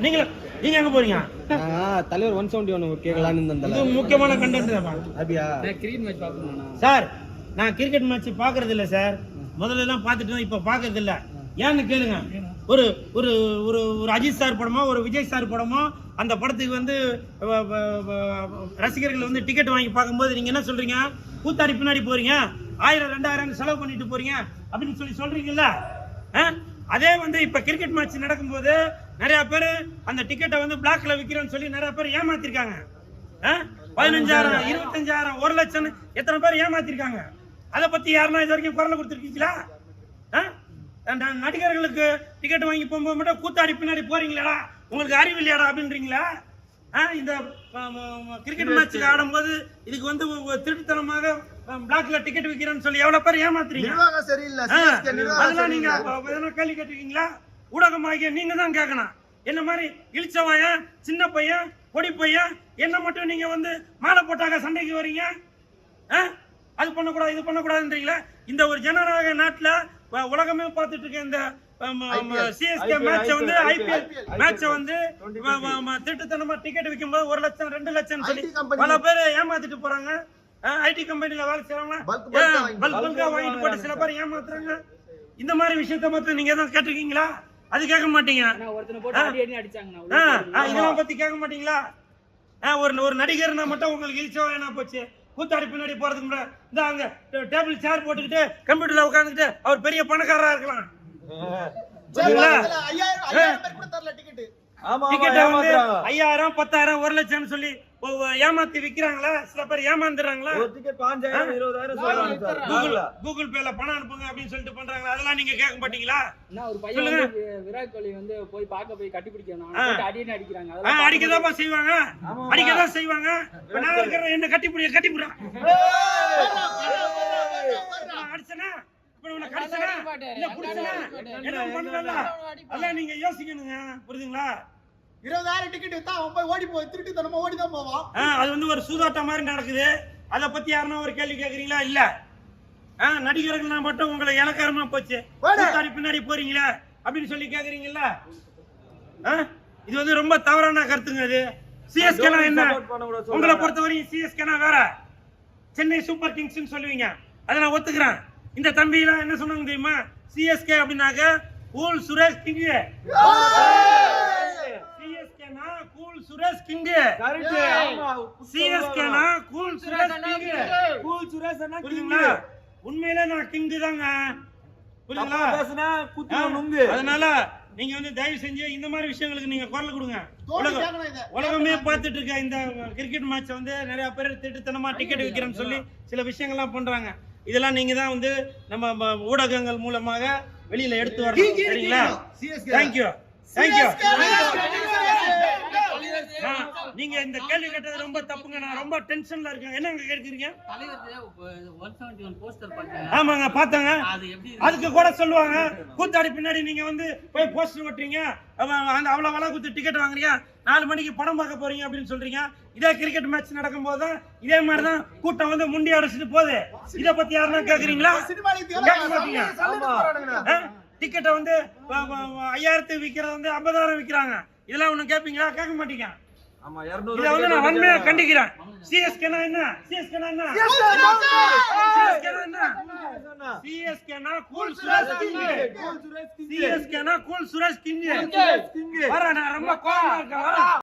நீங்க நீங்க எங்க போறீங்க? நான் தலைவர் ஒன் செவன்டி ஒன் கேட்கலான்னு இது இருந்தேன் முக்கியமான கண்டென்ட் அப்படியா? கிரிக்கெட் மேட்ச் பார்க்கணும்ண்ணா. சார் நான் கிரிக்கெட் மேட்ச் பாக்குறது இல்ல சார். முதல்ல தான் பார்த்துட்டு இப்ப பாக்குறது இல்ல. ஏன்னு கேளுங்க. ஒரு ஒரு ஒரு ஒரு அஜித் சார் படமோ ஒரு விஜய் சார் படமோ அந்த படத்துக்கு வந்து ரசிகர்கள் வந்து டிக்கெட் வாங்கி பார்க்கும்போது நீங்க என்ன சொல்றீங்க? கூத்தாடி பின்னாடி போறீங்க. ஆயிரம் ரெண்டாயிரம் செலவு பண்ணிட்டு போறீங்க. அப்படின்னு சொல்லி சொல்றீங்கல்ல? ஆ? அதே வந்து இப்ப கிரிக்கெட் மேட்ச் நடக்கும்போது நிறைய பேர் அந்த டிக்கெட்டை வந்து பிளாக்ல விக்கிறேன்னு சொல்லி நிறைய பேர் ஏமாத்திருக்காங்க. ஆ? பதினஞ்சாயிரம் இருபத்தஞ்சாயிரம் ஒரு லட்சம் எத்தனை பேர் ஏமாத்திருக்காங்க? அதை பத்தி யாருன்னா இது வரைக்கும் குரல் கொடுத்துருக்கீங்களா? நடிகர்களுக்கு டிக்கெட் வாங்கி போகும்போது மட்டும் கூத்தாடி பின்னாடி போறீங்களாடா உங்களுக்கு அறிவு இல்லையாடா அப்படின்றீங்களா? இந்த கிரிக்கெட் மேட்ச்சுக்கு ஆடும்போது இதுக்கு வந்து திருட்டுத்தனமாக பிளாக்ல டிக்கெட் விற்கிறேன்னு சொல்லி எவ்வளவு பேர் ஏமாத்துறீங்க? அதெல்லாம் நீங்க சரியில்லை. அப்ப எதனா கேள்வி கேட்டிருக்கீங்களா? ஊடகமாகிய நீங்க தான் கேட்கணும் என்ன மாதிரி இழிச்சவாயன் சின்ன பையன் பொடி பையன் என்ன மட்டும் நீங்க வந்து மாலை போட்டாங்க சண்டைக்கு வர்றீங்க ஆ? அது பண்ணக்கூடாது இது பண்ணக்கூடாதுன்றீங்களா இந்த ஒரு ஜனநாயக நாட்டுல உலகமே பார்த்துட்டு இருக்க இந்த சிஎஸ்கே மேட்ச வந்து ஐபிஎல் மேட்ச வந்து வ- வ- ம- திருட்டுத்தனமா டிக்கெட் விற்கும்போது ஒரு லட்சம் ரெண்டு லட்சம் சொல்லி. பல பேர் ஏமாத்திட்டு போறாங்க ஐடி கம்பெனில வேலை செய்யறவங்க பல்க் வாங்கிட்டு போட்டு சில பேர் ஏமாத்துறாங்க இந்த மாதிரி விஷயத்த பத்தி நீங்க எதுவும் கேட்டிருக்கீங்களா அது கேட்க மாட்டீங்க. இதெல்லாம் பத்தி கேட்க மாட்டீங்களா? ஒரு ஒரு நடிகர்னா மட்டும் உங்களுக்கு இழிச்சவா என்ன போச்சு. கூத்தாடி பின்னாடி போறதுக்கு முன்னாடி இந்த அங்க டேபிள் சேர் போட்டுக்கிட்டு கம்ப்யூட்டர்ல உட்காந்துக்கிட்டு அவர் பெரிய பணக்காரரா இருக்கலாம். ஐயாயிரம் பத்தாயிரம் ஒரு லட்சம் சொல்லி ஏமாத்தி விக்கிறாங்களா? சில பேர் ஏமாந்துடுறாங்களா? கூகுள் கூகுள் பேல பணம் அனுப்புங்க அப்படின்னு சொல்லிட்டு பண்றாங்களா? அதெல்லாம் நீங்க கேட்க மாட்டீங்களா ஒரு பையன் விராட் கோலி வந்து போய் பார்க்க போய் கட்டி பிடிக்கணும் ஆ. போட்டு அடி அடி அடிக்கிறாங்க அடிக்கதாப்பா செய்வாங்க? அடிக்கதான் செய்வாங்க? நான் இருக்கிற என்ன கட்டி புடிய கட்டி புடுறேன் அடிச்சனா? புடிச்சனா? என்ன பண்ணல? அதெல்லாம் நீங்க யோசிக்கணுங்க. புரியுதுங்களா? இருபதாயிரம் டிக்கெட் வித்தா அவன் போய் ஓடி போய் திருட்டு தனமா ஓடி தான் போவான் அது வந்து ஒரு சூதாட்டம் மாதிரி நடக்குது. அதை பத்தி யாருன்னா ஒரு கேள்வி கேக்குறீங்களா? இல்ல. ஆ, நடிகர்கள்னா மட்டும் உங்களை இலக்காரமா போச்சு. பின்னாடி போறீங்களா? அப்படின்னு சொல்லி கேக்குறீங்கல்ல? இது வந்து ரொம்ப தவறான கருத்துங்க இது. சிஎஸ்கேனா என்ன? உங்களை பொறுத்தவரையும் சிஎஸ்கேனா வேற. சென்னை சூப்பர் கிங்ஸ்னு சொல்லுவீங்க. அதை நான் ஒத்துக்கிறேன். இந்த தம்பிலாம் என்ன சொன்னாங்க தெரியுமா? சிஎஸ்கே அப்படின்னாக்க கூல் சுரேஷ் கிங் சிஎஸ்கேனா கூல் சுரேஷ் கிங். சிஎஸ்கேனா கூல் சுரேஷ் கிங். புரியுதுங்களா? உண்மையிலே நான் கிங் தாங்க. அதனால நீங்க வந்து தயவு செஞ்சு இந்த மாதிரி விஷயங்களுக்கு நீங்க குரல் கொடுங்க. உலகம் பார்த்துட்டு இருக்க இந்த கிரிக்கெட் மேட்ச் வந்து நிறைய பேர் திட்டுத்தனமா டிக்கெட் விற்கிறேன்னு சொல்லி சில விஷயங்கள்லாம் பண்றாங்க. இதெல்லாம் நீங்க தான் வந்து நம்ம ஊடகங்கள் மூலமாக வெளியில எடுத்து வரணும். சரிங்களா. Thank you thank you. நீங்க இந்த கேள்வி கேட்டது ரொம்ப தப்புங்க. நான் ரொம்ப டென்ஷன்ல இருக்கேன். என்னங்க கேட்குறீங்க? ஆமாங்க பார்த்தாங்க. அதுக்கு கூட சொல்லுவாங்க. கூத்தாடி பின்னாடி நீங்க வந்து போய் போஸ்டர் ஓட்டுறீங்க அந்த அவ்வளவு விலை கொடுத்து டிக்கெட் வாங்குறீங்க. நாலு மணிக்கு படம் பார்க்க போறீங்க அப்படின்னு சொல்றீங்க. இதே கிரிக்கெட் மேட்ச் நடக்கும் போது இதே மாதிரி தான் கூட்டம் வந்து முண்டி அடிச்சுட்டு போகுது. இத பத்தி யாருன்னா கேக்குறீங்களா. டிக்கெட்டை வந்து ஐயாயிரத்துக்கு விற்கிறது வந்து ஐம்பதாயிரம் விற்கிறாங்க இதெல்லாம் ஒண்ணு கேட்பீங்களா கேட்க மாட்டீங்க. இதை வந்து நான் வன்மையா கண்டிக்கிறேன். சிஎஸ்கேனா என்ன? சிஎஸ்கேனா என்ன? சிஎஸ்கேனா என்ன? சிஎஸ்கேனா கூல் சுரேஷ் கிங் சிஎஸ்கேனா கூல் சுரேஷ் கிங் வர நான் ரொம்ப கோவமா இருக்கேன்